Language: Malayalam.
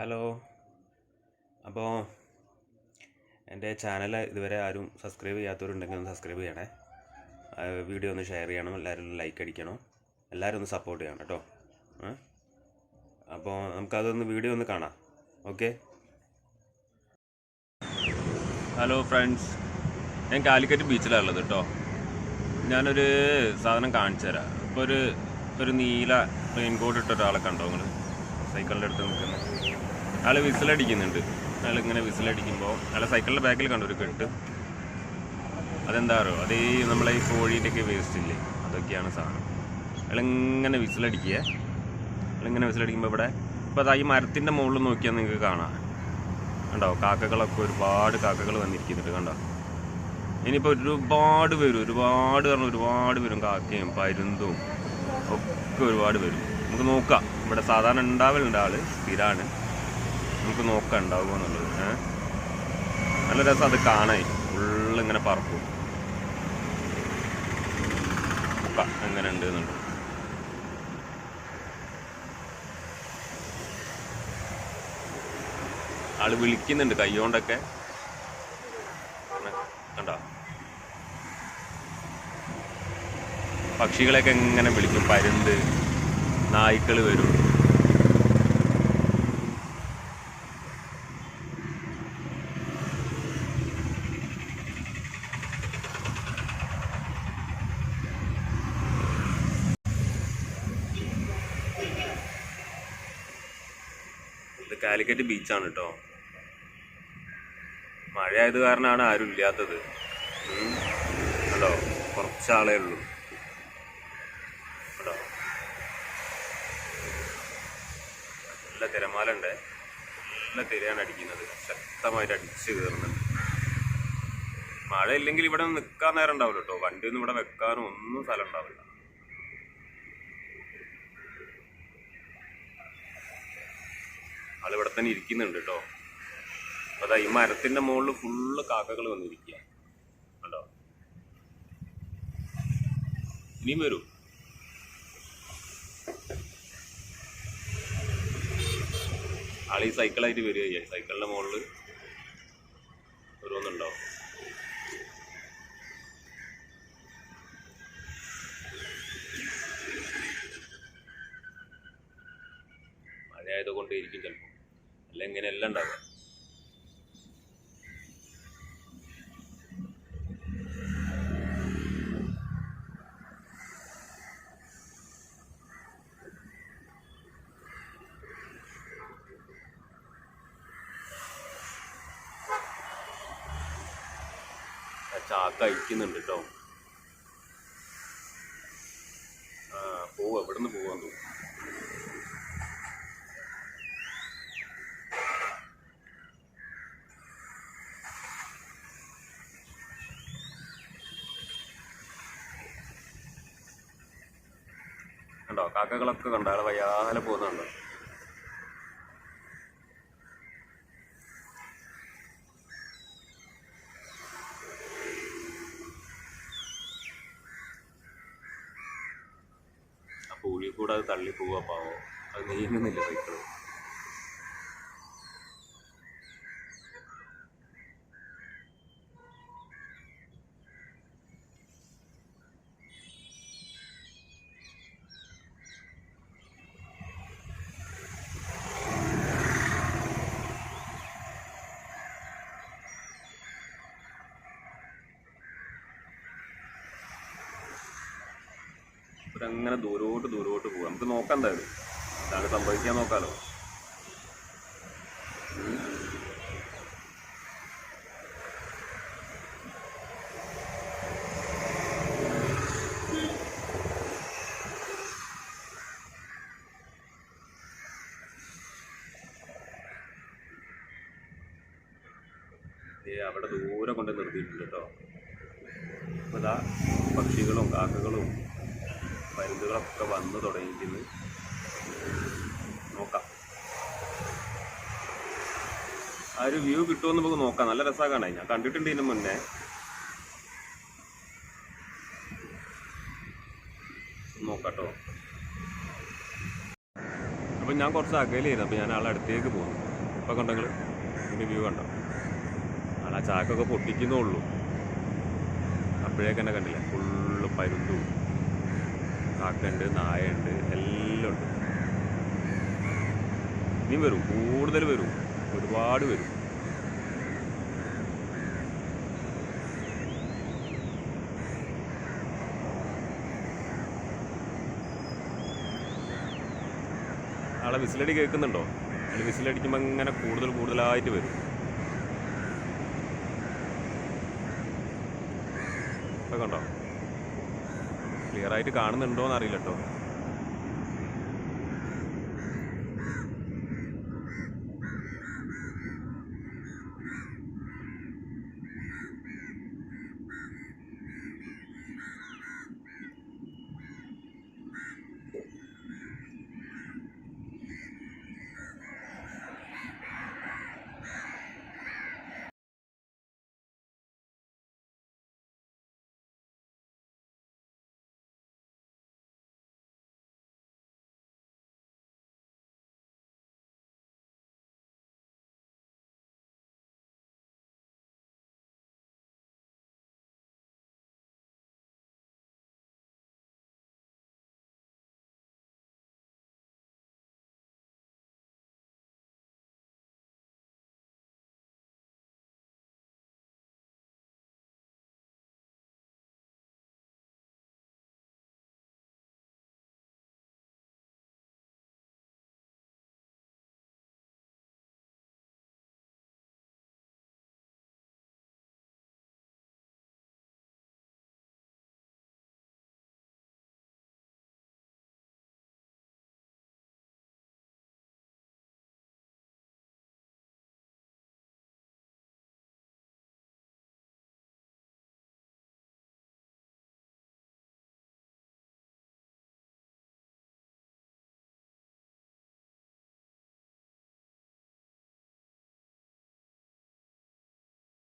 ഹലോ. അപ്പോൾ എന്റെ ചാനൽ ഇതുവരെ ആരും സബ്സ്ക്രൈബ് ചെയ്യാത്തവരുണ്ടെങ്കിൽ ഒന്ന് സബ്സ്ക്രൈബ് ചെയ്യണേ. വീഡിയോ ഒന്ന് ഷെയർ ചെയ്യണം. എല്ലാവരും ലൈക്ക് അടിക്കണം. എല്ലാവരും ഒന്ന് സപ്പോർട്ട് ചെയ്യണം കേട്ടോ? അപ്പോൾ നമുക്കതൊന്ന് വീഡിയോ ഒന്ന് കാണാം. ഓക്കെ? Hello friends. ഞാൻ കാലിക്കറ്റ് ബീച്ചിലാണ് ഉള്ളത് കേട്ടോ. ഞാനൊരു സാധനം കാണിച്ചു തരാം ഇപ്പോൾ ഒരു ഒരു നീല റെയിൻ കോട്ട് ഇട്ട ഒരാളെ കണ്ടോ നിങ്ങൾ സൈക്കിളിന്റെ അടുത്ത് നിൽക്കുന്നത് ആൾ വിസിലടിക്കുന്നുണ്ട്. അയാൾ ഇങ്ങനെ വിസിലടിക്കുമ്പോൾ അയാളെ സൈക്കിളിന്റെ ബാക്കിൽ കണ്ടു ഒരു കെട്ട്. അതെന്താ അറിയോ? അത് ഈ നമ്മളെ ഈ കോഴീന്റെയൊക്കെ വേസ്റ്റ് ഇല്ലേ? അതൊക്കെയാണ് സാധനം. അയാളിങ്ങനെ വിസിലടിക്കുക. അയാളിങ്ങനെ വിസിലടിക്കുമ്പോൾ ഇവിടെ ഇപ്പോൾ അതാ ഈ മരത്തിന്റെ മുകളിൽ നോക്കിയാൽ നിങ്ങൾക്ക് കാണാം. കണ്ടോ? കാക്കകളൊക്കെ ഒരുപാട് കാക്കകൾ വന്നിരിക്കുന്നുണ്ട് കണ്ടോ? ഇനിയിപ്പോൾ ഒരുപാട് പേരും ഒരുപാട് പറഞ്ഞ ഒരുപാട് പേരും കാക്കയും പരുന്തും ഒക്കെ ഒരുപാട് വരും. നമുക്ക് നോക്കാം. ഇവിടെ സാധാരണ ഉണ്ടാവലുണ്ട് ആൾ സ്ഥിരമാണ് നമുക്ക് നോക്കാം ഉണ്ടാവുമോ എന്നുള്ളത്. നല്ല രസം അത് കാണാൻ. ഫുള്ള് ഇങ്ങനെ പറക്കും. എങ്ങനെ ഉണ്ട് എന്നുള്ളത്. ആൾ വിളിക്കുന്നുണ്ട് കൈകൊണ്ടൊക്കെ. കണ്ടോ? പക്ഷികളെയൊക്കെ എങ്ങനെ വിളിക്കും. പരുന്ത്. നായ്ക്കൾ വരും. ഇത് കാലിക്കറ്റ് ബീച്ചാണ് കേട്ടോ മഴ ആയത് കാരണമാണ് ആരും ഇല്ലാത്തത്. കണ്ടോ? കുറച്ചാളേ ഉള്ളൂ കണ്ടോ നല്ല തിരമാല ഉണ്ട് നല്ല തിരയാണ് അടിക്കുന്നത്. ശക്തമായിട്ട് അടിച്ച് കയറുന്നുണ്ട് മഴ ഇല്ലെങ്കിൽ ഇവിടെ നിൽക്കാൻ നേരം ഉണ്ടാവില്ല കേട്ടോ. വണ്ടി ഒന്നും ഇവിടെ വെക്കാനും ഒന്നും സ്ഥലം ഉണ്ടാവില്ല. ആളിവിടെ തന്നെ ഇരിക്കുന്നുണ്ട് കേട്ടോ. അപ്പൊ അതാ ഈ മരത്തിന്റെ മുകളിൽ ഫുള്ള് കാക്കകൾ വന്നിരിക്കുക കണ്ടോ? ഇനിയും വരൂ. ആളീ സൈക്കിളായിട്ട് വരിക സൈക്കിളിന്റെ മുകളിൽ ഓരോന്നുണ്ടാവും. മഴ ആയതുകൊണ്ട് ഇരിക്കും ചിലപ്പോൾ അല്ല ഇങ്ങനെയല്ല ഉണ്ടാവുക. ചാക്ക അയക്കുന്നുണ്ട് കേട്ടോ ആ പോവാ നിന്ന് പോവാൻ കണ്ടോ കാക്കകളൊക്കെ കണ്ടോ? വയ്യാതെ പോകുന്നുണ്ടോ? ആ കൂടാതെ കൂടെ തള്ളി പോവാ. അത് നീങ്ങുന്നില്ല സൈക്കിൾ. അങ്ങനെ ദൂരോട്ട് ദൂരോട്ട് പോകും നമുക്ക് നോക്കാം എന്തായാലും. എന്താണ് സംഭവിക്കാൻ നോക്കാലോ. അവിടെ ദൂരെ കൊണ്ട് നിർത്തിയിട്ടുണ്ട് കേട്ടോ. ഇതാ പക്ഷികളും കാക്കകളും പരുന്തുകളൊക്കെ വന്നു തുടങ്ങിയിരിക്കുന്നത് നോക്കാം. ആ ഒരു വ്യൂ കിട്ടുമെന്ന് നമുക്ക് നോക്കാം. നല്ല രസമാണ് ഞാൻ കണ്ടിട്ടുണ്ട് ഇതിന് മുന്നേ. നോക്കാട്ടോ. അപ്പം ഞാൻ കുറച്ച് അകലെയായിരുന്നു അപ്പം ഞാൻ ആളെ അടുത്തേക്ക് പോകുന്നു ഇപ്പം കണ്ടെങ്കിൽ ഇതിന്റെ വ്യൂ കണ്ടോ? ആൾ ആ ചാക്കൊക്കെ പൊട്ടിക്കുന്നേ ഉള്ളൂ. അപ്പോഴേക്കന്നെ കണ്ടില്ല? ഫുള്ള് പരുന്തു. കാക്കയുണ്ട് നായയുണ്ട് എല്ലാം ഉണ്ട്. ഇനി വരും കൂടുതൽ വരും ഒരുപാട് വരും. ആളെ വിസിലടി കേൾക്കുന്നുണ്ടോ? ആൾ വിസിലടിക്കുമ്പോൾ ഇങ്ങനെ കൂടുതൽ കൂടുതലായിട്ട് വരും. കണ്ടോ? ക്ലിയർ ആയിട്ട് കാണുന്നുണ്ടോ എന്ന് അറിയില്ല കേട്ടോ